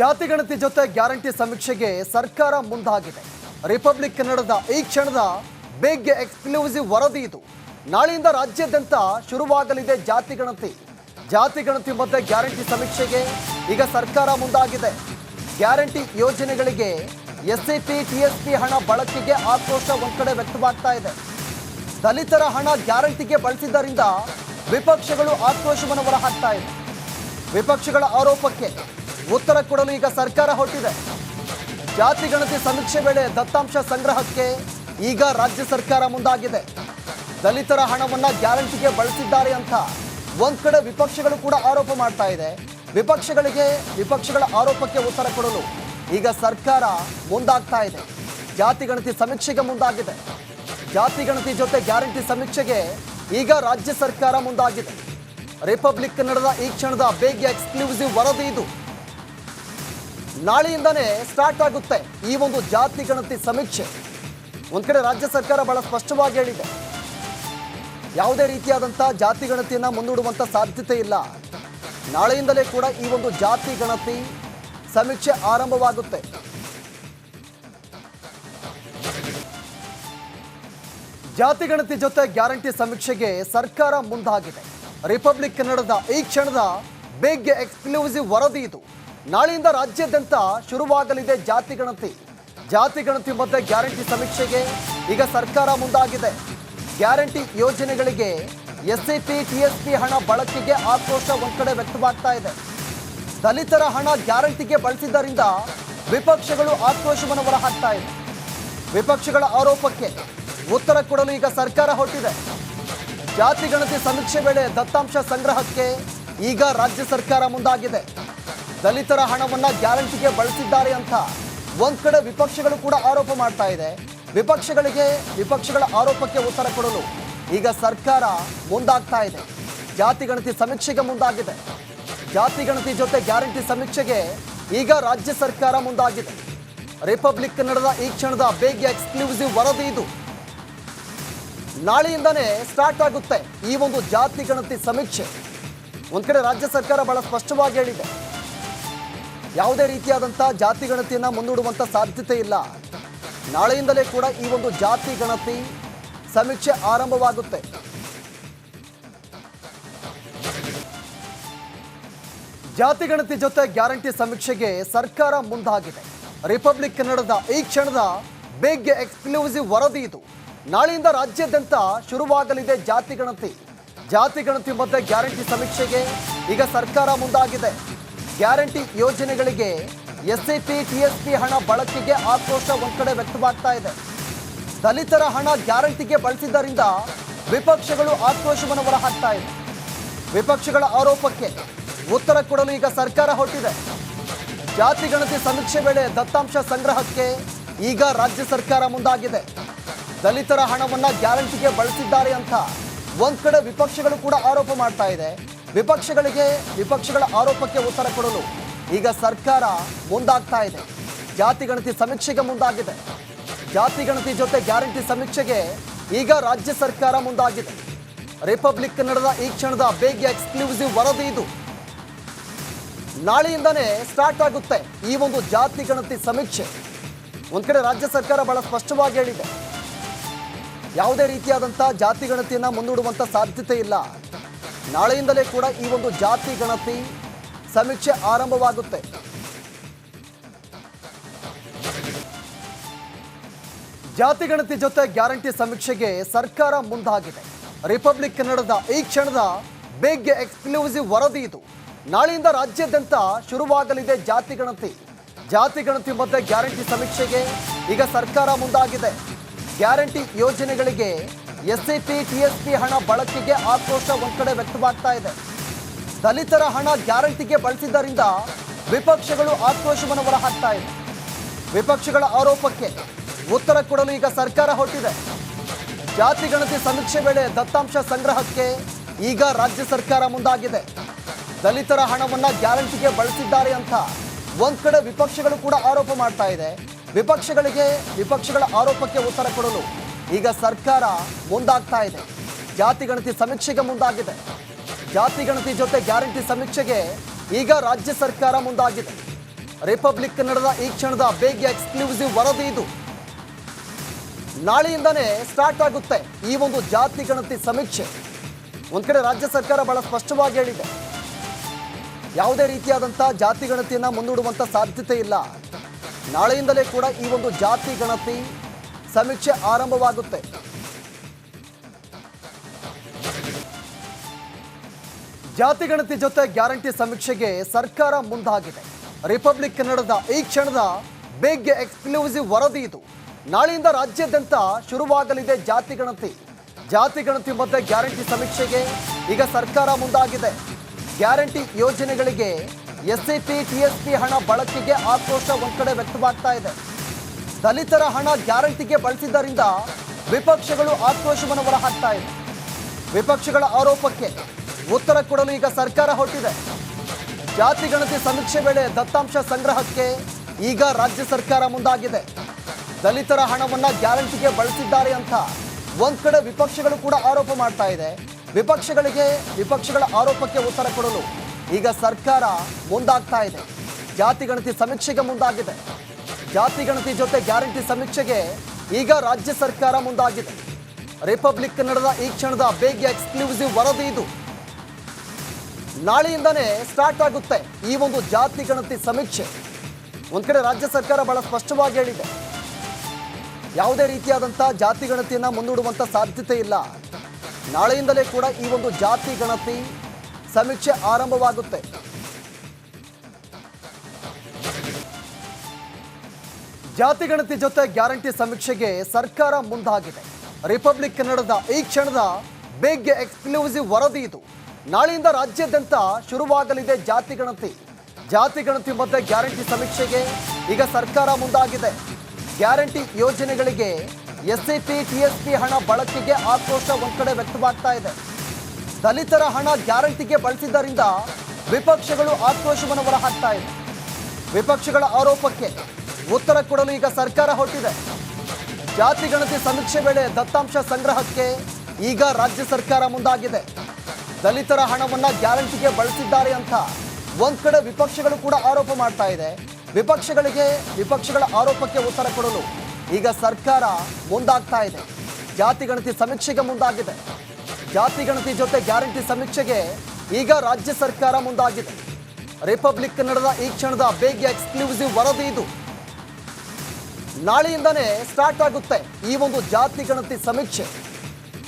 ಜಾತಿ ಗಣತಿ ಜೊತೆ ಗ್ಯಾರಂಟಿ ಸಮೀಕ್ಷೆಗೆ ಸರ್ಕಾರ ಮುಂದಾಗಿದೆ. ರಿಪಬ್ಲಿಕ್ ಕನ್ನಡದ ಈ ಕ್ಷಣದ ಬಿಗ್ ಎಕ್ಸ್ಕ್ಲೂಸಿವ್ ವರದಿ ಇದು. ನಾಳೆಯಿಂದ ರಾಜ್ಯಾದ್ಯಂತ ಶುರುವಾಗಲಿದೆ ಜಾತಿ ಗಣತಿ. ಜಾತಿ ಗಣತಿ ಮತ್ತೆ ಗ್ಯಾರಂಟಿ ಸಮೀಕ್ಷೆಗೆ ಈಗ ಸರ್ಕಾರ ಮುಂದಾಗಿದೆ. ಗ್ಯಾರಂಟಿ ಯೋಜನೆಗಳಿಗೆ ಎಸ್ಸಿಪಿ, ಟಿಎಸ್ಪಿ ಹಣ ಬಳಕೆಗೆ ಆಕ್ರೋಶ ಒಂದು ಕಡೆ ವ್ಯಕ್ತವಾಗ್ತಾ ಇದೆ. ದಲಿತರ ಹಣ ಗ್ಯಾರಂಟಿಗೆ ಬಳಸಿದ್ದರಿಂದ ವಿಪಕ್ಷಗಳು ಆಕ್ರೋಶವನ್ನು ಹೊರಹಾಕ್ತಾ ಇದೆ. ವಿಪಕ್ಷಗಳ ಆರೋಪಕ್ಕೆ ಉತ್ತರ ಕೊಡಲು ಈಗ ಸರ್ಕಾರ ಹೊರಟಿದೆ. ಜಾತಿ ಗಣತಿ ಸಮೀಕ್ಷೆ ವೇಳೆ ದತ್ತಾಂಶ ಸಂಗ್ರಹಕ್ಕೆ ಈಗ ರಾಜ್ಯ ಸರ್ಕಾರ ಮುಂದಾಗಿದೆ. ದಲಿತರ ಹಣವನ್ನ ಗ್ಯಾರಂಟಿಗೆ ಬಳಸಿದ್ದಾರೆ ಅಂತ ಒಂದ್ ಕಡೆ ವಿಪಕ್ಷಗಳು ಕೂಡ ಆರೋಪ ಮಾಡ್ತಾ ಇದೆ. ವಿಪಕ್ಷಗಳಿಗೆ ವಿಪಕ್ಷಗಳ ಆರೋಪಕ್ಕೆ ಉತ್ತರ ಕೊಡಲು ಈಗ ಸರ್ಕಾರ ಮುಂದಾಗ್ತಾ ಇದೆ. ಜಾತಿ ಗಣತಿ ಸಮೀಕ್ಷೆಗೆ ಮುಂದಾಗಿದೆ. ಜಾತಿ ಗಣತಿ ಜೊತೆ ಗ್ಯಾರಂಟಿ ಸಮೀಕ್ಷೆಗೆ ಈಗ ರಾಜ್ಯ ಸರ್ಕಾರ ಮುಂದಾಗಿದೆ. ರಿಪಬ್ಲಿಕ್ ಕನ್ನಡದ ಈ ಕ್ಷಣದ ಬೇಗ ಎಕ್ಸ್ಕ್ಲೂಸಿವ್ ವರದಿ ಇದು. ನಾಳೆಯಿಂದನೇ ಸ್ಟಾರ್ಟ್ ಆಗುತ್ತೆ ಈ ಒಂದು ಜಾತಿ ಗಣತಿ ಸಮೀಕ್ಷೆ. ಒಂದ್ ಕಡೆ ರಾಜ್ಯ ಸರ್ಕಾರ ಬಹಳ ಸ್ಪಷ್ಟವಾಗಿ ಹೇಳಿದೆ. ಯಾವುದೇ ರೀತಿಯಾದಂಥ ಜಾತಿ ಗಣತಿಯನ್ನ ಮುಂದೂಡುವಂತ ಸಾಧ್ಯತೆ ಇಲ್ಲ. ನಾಳೆಯಿಂದಲೇ ಕೂಡ ಈ ಒಂದು ಜಾತಿ ಗಣತಿ ಸಮೀಕ್ಷೆ ಆರಂಭವಾಗುತ್ತೆ. ಜಾತಿ ಗಣತಿ ಜೊತೆ ಗ್ಯಾರಂಟಿ ಸಮೀಕ್ಷೆಗೆ ಸರ್ಕಾರ ಮುಂದಾಗಿದೆ. ರಿಪಬ್ಲಿಕ್ ಕನ್ನಡದ ಈ ಕ್ಷಣದ ಬಿಗ್ ಎಕ್ಸ್ಕ್ಲೂಸಿವ್ ವರದಿ ಇದು. ನಾಳೆಯಿಂದ ರಾಜ್ಯಾದ್ಯಂತ ಶುರುವಾಗಲಿದೆ ಜಾತಿ ಗಣತಿ. ಜಾತಿ ಗಣತಿ ಮತ್ತೆ ಗ್ಯಾರಂಟಿ ಸಮೀಕ್ಷೆಗೆ ಈಗ ಸರ್ಕಾರ ಮುಂದಾಗಿದೆ. ಗ್ಯಾರಂಟಿ ಯೋಜನೆಗಳಿಗೆ ಎಸ್ಸಿಪಿ ಟಿಎಸ್ಪಿ ಹಣ ಬಳಕೆಗೆ ಆಕ್ರೋಶ ಒಂದು ಕಡೆ ವ್ಯಕ್ತವಾಗ್ತಾ ಇದೆ. ದಲಿತರ ಹಣ ಗ್ಯಾರಂಟಿಗೆ ಬಳಸಿದ್ದರಿಂದ ವಿಪಕ್ಷಗಳು ಆಕ್ರೋಶವನ್ನು ಹೊರಹಾಕ್ತಾ ಇದೆ. ವಿಪಕ್ಷಗಳ ಆರೋಪಕ್ಕೆ ಉತ್ತರ ಕೊಡಲು ಈಗ ಸರ್ಕಾರ ಹೊರಟಿದೆ. ಜಾತಿ ಗಣತಿ ಸಮೀಕ್ಷೆ ವೇಳೆ ದತ್ತಾಂಶ ಸಂಗ್ರಹಕ್ಕೆ ಈಗ ರಾಜ್ಯ ಸರ್ಕಾರ ಮುಂದಾಗಿದೆ. ದಲಿತರ ಹಣವನ್ನ ಗ್ಯಾರಂಟಿಗೆ ಬಳಸಿದ್ದಾರೆ ಅಂತ ಒಂದ್ ಕಡೆ ವಿಪಕ್ಷಗಳು ಕೂಡ ಆರೋಪ ಮಾಡ್ತಾ ಇದೆ. ವಿಪಕ್ಷಗಳಿಗೆ, ವಿಪಕ್ಷಗಳ ಆರೋಪಕ್ಕೆ ಉತ್ತರ ಕೊಡಲು ಈಗ ಸರ್ಕಾರ ಮುಂದಾಗ್ತಾ ಇದೆ. ಜಾತಿ ಗಣತಿ ಸಮೀಕ್ಷೆಗೆ ಮುಂದಾಗಿದೆ. ಜಾತಿ ಗಣತಿ ಜೊತೆ ಗ್ಯಾರಂಟಿ ಸಮೀಕ್ಷೆಗೆ ಈಗ ರಾಜ್ಯ ಸರ್ಕಾರ ಮುಂದಾಗಿದೆ. ರಿಪಬ್ಲಿಕ್ ಕನ್ನಡದ ಈ ಕ್ಷಣದ ಬೇಗ ಎಕ್ಸ್ಕ್ಲೂಸಿವ್ ವರದಿ ಇದು. ನಾಳೆಯಿಂದನೇ ಸ್ಟಾರ್ಟ್ ಆಗುತ್ತೆ ಈ ಒಂದು ಜಾತಿ ಗಣತಿ ಸಮೀಕ್ಷೆ. ಒಂದ್ ಕಡೆ ರಾಜ್ಯ ಸರ್ಕಾರ ಬಹಳ ಸ್ಪಷ್ಟವಾಗಿ ಹೇಳಿದೆ. ಯಾವುದೇ ರೀತಿಯಾದಂಥ ಜಾತಿ ಗಣತಿಯನ್ನ ಮುಂದೂಡುವಂತ ಸಾಧ್ಯತೆ ಇಲ್ಲ. ನಾಳೆಯಿಂದಲೇ ಕೂಡ ಈ ಒಂದು ಜಾತಿ ಗಣತಿ ಸಮೀಕ್ಷೆ ಆರಂಭವಾಗುತ್ತೆ. ಜಾತಿ ಗಣತಿ ಜೊತೆ ಗ್ಯಾರಂಟಿ ಸಮೀಕ್ಷೆಗೆ ಸರ್ಕಾರ ಮುಂದಾಗಿದೆ. ರಿಪಬ್ಲಿಕ್ ಕನ್ನಡದ ಈ ಕ್ಷಣದ ಬಿಗ್ ಎಕ್ಸ್ಕ್ಲೂಸಿವ್ ವರದಿ ಇದು. ನಾಳೆಯಿಂದ ರಾಜ್ಯಾದ್ಯಂತ ಶುರುವಾಗಲಿದೆ ಜಾತಿ ಗಣತಿ. ಜಾತಿ ಗಣತಿ ಮತ್ತೆ ಗ್ಯಾರಂಟಿ ಸಮೀಕ್ಷೆಗೆ ಈಗ ಸರ್ಕಾರ ಮುಂದಾಗಿದೆ. ಗ್ಯಾರಂಟಿ ಯೋಜನೆಗಳಿಗೆ ಎಸ್ಸಿಪಿ ಟಿಎಸ್ಪಿ ಹಣ ಬಳಕೆಗೆ ಆಕ್ರೋಶ ಒಂದ್ ಕಡೆ ವ್ಯಕ್ತವಾಗ್ತಾ ಇದೆ. ದಲಿತರ ಹಣ ಗ್ಯಾರಂಟಿಗೆ ಬಳಸಿದ್ದರಿಂದ ವಿಪಕ್ಷಗಳು ಆಕ್ರೋಶವನ್ನು ಹೊರಹಾಕ್ತಾ ಇದೆ. ವಿಪಕ್ಷಗಳ ಆರೋಪಕ್ಕೆ ಉತ್ತರ ಕೊಡಲು ಈಗ ಸರ್ಕಾರ ಹೊರಟಿದೆ. ಜಾತಿ ಗಣತಿ ಸಮೀಕ್ಷೆ ವೇಳೆ ದತ್ತಾಂಶ ಸಂಗ್ರಹಕ್ಕೆ ಈಗ ರಾಜ್ಯ ಸರ್ಕಾರ ಮುಂದಾಗಿದೆ. ದಲಿತರ ಹಣವನ್ನ ಗ್ಯಾರಂಟಿಗೆ ಬಳಸಿದ್ದಾರೆ ಅಂತ ಒಂದ್ ಕಡೆ ವಿಪಕ್ಷಗಳು ಕೂಡ ಆರೋಪ ಮಾಡ್ತಾ ಇದೆ. ವಿಪಕ್ಷಗಳಿಗೆ, ವಿಪಕ್ಷಗಳ ಆರೋಪಕ್ಕೆ ಉತ್ತರ ಕೊಡಲು ಈಗ ಸರ್ಕಾರ ಮುಂದಾಗ್ತಾ ಇದೆ. ಜಾತಿ ಗಣತಿ ಸಮೀಕ್ಷೆಗೆ ಮುಂದಾಗಿದೆ. ಜಾತಿ ಗಣತಿ ಜೊತೆ ಗ್ಯಾರಂಟಿ ಸಮೀಕ್ಷೆಗೆ ಈಗ ರಾಜ್ಯ ಸರ್ಕಾರ ಮುಂದಾಗಿದೆ. ರಿಪಬ್ಲಿಕ್ ಕನ್ನಡದ ಈ ಕ್ಷಣದ ಬೇಗ ಎಕ್ಸ್ಕ್ಲೂಸಿವ್ ವರದಿ ಇದು. ನಾಳೆಯಿಂದನೇ ಸ್ಟಾರ್ಟ್ ಆಗುತ್ತೆ ಈ ಒಂದು ಜಾತಿ ಗಣತಿ ಸಮೀಕ್ಷೆ. ಒಂದ್ ಕಡೆ ರಾಜ್ಯ ಸರ್ಕಾರ ಬಹಳ ಸ್ಪಷ್ಟವಾಗಿ ಹೇಳಿದೆ. ಯಾವುದೇ ರೀತಿಯಾದಂಥ ಜಾತಿ ಗಣತಿಯನ್ನ ಮುಂದೂಡುವಂತ ಸಾಧ್ಯತೆ ಇಲ್ಲ. ನಾಳೆಯಿಂದಲೇ ಕೂಡ ಈ ಒಂದು ಜಾತಿ ಗಣತಿ ಸಮೀಕ್ಷೆ ಆರಂಭವಾಗುತ್ತೆ. ಜಾತಿ ಗಣತಿ ಜೊತೆ ಗ್ಯಾರಂಟಿ ಸಮೀಕ್ಷೆಗೆ ಸರ್ಕಾರ ಮುಂದಾಗಿದೆ. ರಿಪಬ್ಲಿಕ್ ಕನ್ನಡದ ಈ ಕ್ಷಣದ ಬಿಗ್ ಎಕ್ಸ್ಕ್ಲೂಸಿವ್ ವರದಿ ಇದು. ನಾಳೆಯಿಂದ ರಾಜ್ಯಾದ್ಯಂತ ಶುರುವಾಗಲಿದೆ ಜಾತಿ ಗಣತಿ. ಜಾತಿ ಗಣತಿ ಮತ್ತೆ ಗ್ಯಾರಂಟಿ ಸಮೀಕ್ಷೆಗೆ ಈಗ ಸರ್ಕಾರ ಮುಂದಾಗಿದೆ. ಗ್ಯಾರಂಟಿ ಯೋಜನೆಗಳಿಗೆ ಎಸ್ಸಿಪಿ ಟಿಎಸ್ಪಿ ಹಣ ಬಳಕೆಗೆ ಆಕ್ರೋಶ ಒಂದ್ ಕಡೆ ವ್ಯಕ್ತವಾಗ್ತಾ ಇದೆ. ದಲಿತರ ಹಣ ಗ್ಯಾರಂಟಿಗೆ ಬಳಸಿದ್ದರಿಂದ ವಿಪಕ್ಷಗಳು ಆಕ್ರೋಶವನ್ನು ಹೊರಹಾಕ್ತಾ ಇದೆ. ವಿಪಕ್ಷಗಳ ಆರೋಪಕ್ಕೆ ಉತ್ತರ ಕೊಡಲು ಈಗ ಸರ್ಕಾರ ಹೊರಟಿದೆ. ಜಾತಿ ಗಣತಿ ಸಮೀಕ್ಷೆ ವೇಳೆ ದತ್ತಾಂಶ ಸಂಗ್ರಹಕ್ಕೆ ಈಗ ರಾಜ್ಯ ಸರ್ಕಾರ ಮುಂದಾಗಿದೆ. ದಲಿತರ ಹಣವನ್ನ ಗ್ಯಾರಂಟಿಗೆ ಬಳಸಿದ್ದಾರೆ ಅಂತ ಒಂದ್ ಕಡೆ ವಿಪಕ್ಷಗಳು ಕೂಡ ಆರೋಪ ಮಾಡ್ತಾ ಇದೆ. ವಿಪಕ್ಷಗಳಿಗೆ, ವಿಪಕ್ಷಗಳ ಆರೋಪಕ್ಕೆ ಉತ್ತರ ಕೊಡಲು ಈಗ ಸರ್ಕಾರ ಮುಂದಾಗ್ತಾ ಇದೆ. ಜಾತಿ ಗಣತಿ ಸಮೀಕ್ಷೆಗೆ ಮುಂದಾಗಿದೆ. ಜಾತಿ ಗಣತಿ ಜೊತೆ ಗ್ಯಾರಂಟಿ ಸಮೀಕ್ಷೆಗೆ ಈಗ ರಾಜ್ಯ ಸರ್ಕಾರ ಮುಂದಾಗಿದೆ. ರಿಪಬ್ಲಿಕ್ ಕನ್ನಡದ ಈ ಕ್ಷಣದ ಬೇಗ ಎಕ್ಸ್ಕ್ಲೂಸಿವ್ ವರದಿ ಇದು. ನಾಳೆಯಿಂದನೇ ಸ್ಟಾರ್ಟ್ ಆಗುತ್ತೆ ಈ ಒಂದು ಜಾತಿ ಗಣತಿ ಸಮೀಕ್ಷೆ. ಒಂದ್ ಕಡೆ ರಾಜ್ಯ ಸರ್ಕಾರ ಬಹಳ ಸ್ಪಷ್ಟವಾಗಿ ಹೇಳಿದೆ. ಯಾವುದೇ ರೀತಿಯಾದಂಥ ಜಾತಿ ಗಣತಿಯನ್ನ ಮುಂದೂಡುವಂತ ಸಾಧ್ಯತೆ ಇಲ್ಲ. ನಾಳೆಯಿಂದಲೇ ಕೂಡ ಈ ಒಂದು ಜಾತಿ ಗಣತಿ ಸಮೀಕ್ಷೆ ಆರಂಭವಾಗುತ್ತೆ. ಜಾತಿ ಗಣತಿ ಜೊತೆ ಗ್ಯಾರಂಟಿ ಸಮೀಕ್ಷೆಗೆ ಸರ್ಕಾರ ಮುಂದಾಗಿದೆ. ರಿಪಬ್ಲಿಕ್ ಕನ್ನಡದ ಈ ಕ್ಷಣದ ಬಿಗ್ ಎಕ್ಸ್ಕ್ಲೂಸಿವ್ ವರದಿ ಇದು. ನಾಳೆಯಿಂದ ರಾಜ್ಯಾದ್ಯಂತ ಶುರುವಾಗಲಿದೆ ಜಾತಿ ಗಣತಿ. ಜಾತಿ ಗಣತಿ ಮತ್ತೆ ಗ್ಯಾರಂಟಿ ಸಮೀಕ್ಷೆಗೆ ಈಗ ಸರ್ಕಾರ ಮುಂದಾಗಿದೆ. ಗ್ಯಾರಂಟಿ ಯೋಜನೆಗಳಿಗೆ ಎಸ್ಸಿಪಿ ಟಿಎಸ್ಪಿ ಹಣ ಬಳಕೆಗೆ ಆಕ್ರೋಶ ಒಂದು ಕಡೆ ವ್ಯಕ್ತವಾಗ್ತಾ ಇದೆ. ದಲಿತರ ಹಣ ಗ್ಯಾರಂಟಿಗೆ ಬಳಸಿದ್ದರಿಂದ ವಿಪಕ್ಷಗಳು ಆಕ್ರೋಶವನ್ನು ಹೊರಹಾಕ್ತಾ ಇದೆ. ವಿಪಕ್ಷಗಳ ಆರೋಪಕ್ಕೆ ಉತ್ತರ ಕೊಡಲು ಈಗ ಸರ್ಕಾರ ಹೊರಟಿದೆ. ಜಾತಿ ಗಣತಿ ಸಮೀಕ್ಷೆ ವೇಳೆ ದತ್ತಾಂಶ ಸಂಗ್ರಹಕ್ಕೆ ಈಗ ರಾಜ್ಯ ಸರ್ಕಾರ ಮುಂದಾಗಿದೆ. ದಲಿತರ ಹಣವನ್ನ ಗ್ಯಾರಂಟಿಗೆ ಬಳಸಿದ್ದಾರೆ ಅಂತ ಒಂದ್ ಕಡೆ ವಿಪಕ್ಷಗಳು ಕೂಡ ಆರೋಪ ಮಾಡ್ತಾ ಇದೆ. ವಿಪಕ್ಷಗಳಿಗೆ ವಿಪಕ್ಷಗಳ ಆರೋಪಕ್ಕೆ ಉತ್ತರ ಕೊಡಲು ಈಗ ಸರ್ಕಾರ ಮುಂದಾಗ್ತಾ ಇದೆ. ಜಾತಿ ಗಣತಿ ಸಮೀಕ್ಷೆಗೆ ಮುಂದಾಗಿದೆ. ಜಾತಿ ಗಣತಿ ಜೊತೆ ಗ್ಯಾರಂಟಿ ಸಮೀಕ್ಷೆಗೆ ಈಗ ರಾಜ್ಯ ಸರ್ಕಾರ ಮುಂದಾಗಿದೆ. ರಿಪಬ್ಲಿಕ್ ಕನ್ನಡದ ಈ ಕ್ಷಣದ ಬೇಗ ಎಕ್ಸ್ಕ್ಲೂಸಿವ್ ವರದಿ ಇದು. ನಾಳೆಯಿಂದನೇ ಸ್ಟಾರ್ಟ್ ಆಗುತ್ತೆ ಈ ಒಂದು ಜಾತಿ ಗಣತಿ ಸಮೀಕ್ಷೆ. ಒಂದ್ ಕಡೆ ರಾಜ್ಯ ಸರ್ಕಾರ ಬಹಳ ಸ್ಪಷ್ಟವಾಗಿ ಹೇಳಿದೆ. ಯಾವುದೇ ರೀತಿಯಾದಂಥ ಜಾತಿ ಗಣತಿಯನ್ನ ಮುಂದೂಡುವಂತ ಸಾಧ್ಯತೆ ಇಲ್ಲ. ನಾಳೆಯಿಂದಲೇ ಕೂಡ ಈ ಒಂದು ಜಾತಿ ಗಣತಿ ಸಮೀಕ್ಷೆ ಆರಂಭವಾಗುತ್ತೆ. ಜಾತಿ ಗಣತಿ ಜೊತೆ ಗ್ಯಾರಂಟಿ ಸಮೀಕ್ಷೆಗೆ ಸರ್ಕಾರ ಮುಂದಾಗಿದೆ. ರಿಪಬ್ಲಿಕ್ ಕನ್ನಡದ ಈ ಕ್ಷಣದ ಬಿಗ್ ಎಕ್ಸ್ಕ್ಲೂಸಿವ್ ವರದಿ ಇದು. ನಾಳೆಯಿಂದ ರಾಜ್ಯಾದ್ಯಂತ ಶುರುವಾಗಲಿದೆ ಜಾತಿ ಗಣತಿ. ಜಾತಿ ಗಣತಿ ಮತ್ತೆ ಗ್ಯಾರಂಟಿ ಸಮೀಕ್ಷೆಗೆ ಈಗ ಸರ್ಕಾರ ಮುಂದಾಗಿದೆ. ಗ್ಯಾರಂಟಿ ಯೋಜನೆಗಳಿಗೆ ಎಸ್ಸಿಪಿ, ಟಿಎಸ್ಪಿ ಹಣ ಬಳಕೆಗೆ ಆಕ್ರೋಶ ಒಂದು ಕಡೆ ವ್ಯಕ್ತವಾಗ್ತಾ ಇದೆ. ದಲಿತರ ಹಣ ಗ್ಯಾರಂಟಿಗೆ ಬಳಸಿದ್ದರಿಂದ ವಿಪಕ್ಷಗಳು ಆಕ್ರೋಶವನ್ನು ಹೊರಹಾಕ್ತಾ ಇದೆ. ವಿಪಕ್ಷಗಳ ಆರೋಪಕ್ಕೆ ಉತ್ತರ ಕೊಡಲು ಈಗ ಸರ್ಕಾರ ಹೊರಟಿದೆ. ಜಾತಿ ಗಣತಿ ಸಮೀಕ್ಷೆ ವೇಳೆ ದತ್ತಾಂಶ ಸಂಗ್ರಹಕ್ಕೆ ಈಗ ರಾಜ್ಯ ಸರ್ಕಾರ ಮುಂದಾಗಿದೆ. ದಲಿತರ ಹಣವನ್ನ ಗ್ಯಾರಂಟಿಗೆ ಬಳಸಿದ್ದಾರೆ ಅಂತ ಒಂದ್ ಕಡೆ ವಿಪಕ್ಷಗಳು ಕೂಡ ಆರೋಪ ಮಾಡ್ತಾ ಇದೆ. ವಿಪಕ್ಷಗಳಿಗೆ ವಿಪಕ್ಷಗಳ ಆರೋಪಕ್ಕೆ ಉತ್ತರ ಕೊಡಲು ಈಗ ಸರ್ಕಾರ ಮುಂದಾಗ್ತಾ ಇದೆ. ಜಾತಿ ಗಣತಿ ಸಮೀಕ್ಷೆಗೆ ಮುಂದಾಗಿದೆ. ಜಾತಿ ಗಣತಿ ಜೊತೆ ಗ್ಯಾರಂಟಿ ಸಮೀಕ್ಷೆಗೆ ಈಗ ರಾಜ್ಯ ಸರ್ಕಾರ ಮುಂದಾಗಿದೆ. ರಿಪಬ್ಲಿಕ್ ಕನ್ನಡದ ಈ ಕ್ಷಣದ ಬೇಗ ಎಕ್ಸ್ಕ್ಲೂಸಿವ್ ವರದಿ ಇದು. ನಾಳೆಯಿಂದನೇ ಸ್ಟಾರ್ಟ್ ಆಗುತ್ತೆ ಈ ಒಂದು ಜಾತಿ ಗಣತಿ ಸಮೀಕ್ಷೆ.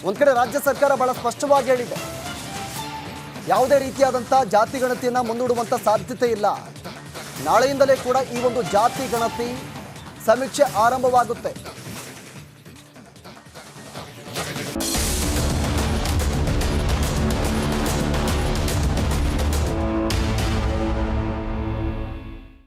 ಒಂದ್ ಕಡೆ ರಾಜ್ಯ ಸರ್ಕಾರ ಬಹಳ ಸ್ಪಷ್ಟವಾಗಿ ಹೇಳಿದೆ. ಯಾವುದೇ ರೀತಿಯಾದಂಥ ಜಾತಿ ಗಣತಿಯನ್ನ ಮುಂದೂಡುವಂತ ಸಾಧ್ಯತೆ ಇಲ್ಲ. ನಾಳೆಯಿಂದಲೇ ಕೂಡ ಈ ಒಂದು ಜಾತಿ ಗಣತಿ ಸಮೀಕ್ಷೆ ಆರಂಭವಾಗುತ್ತೆ.